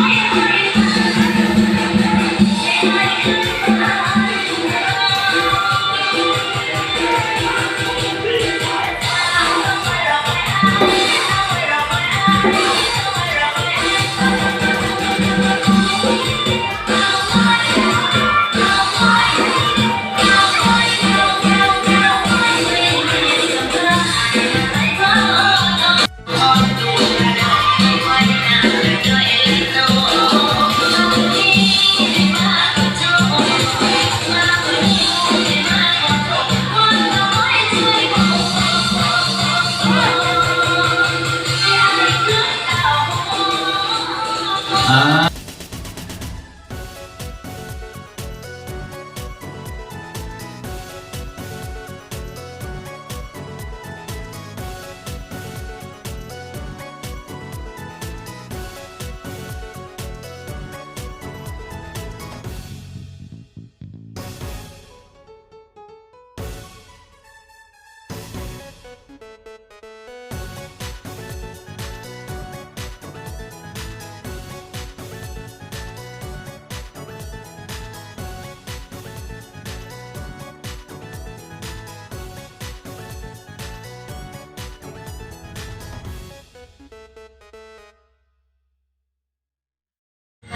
Thank you.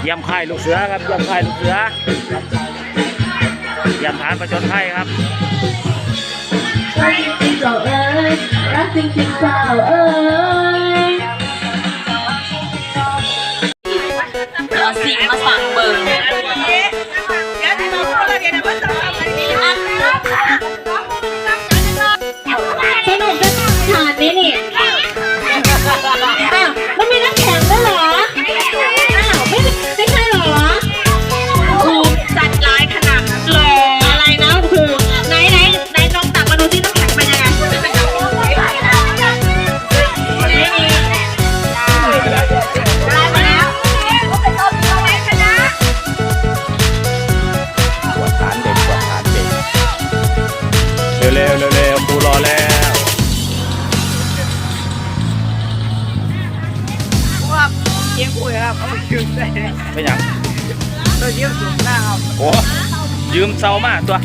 ยี่ยมค่ายลูกเสือครับเยี่ยมค่ายลูกเสือเยี่ยมฐานประจนภัยครับรักจริงๆเปล่าเอ้ยรักจริงๆเปล่าเอ้ยเอาสิ่งมาฝังเบิร์ เลี้ยงปุ๋ยครับเอาไปยืมได้ ไม่หยัง ตัวยืมสูงหน้าครับ โอ้ยืมเซามาตัว อ่ะ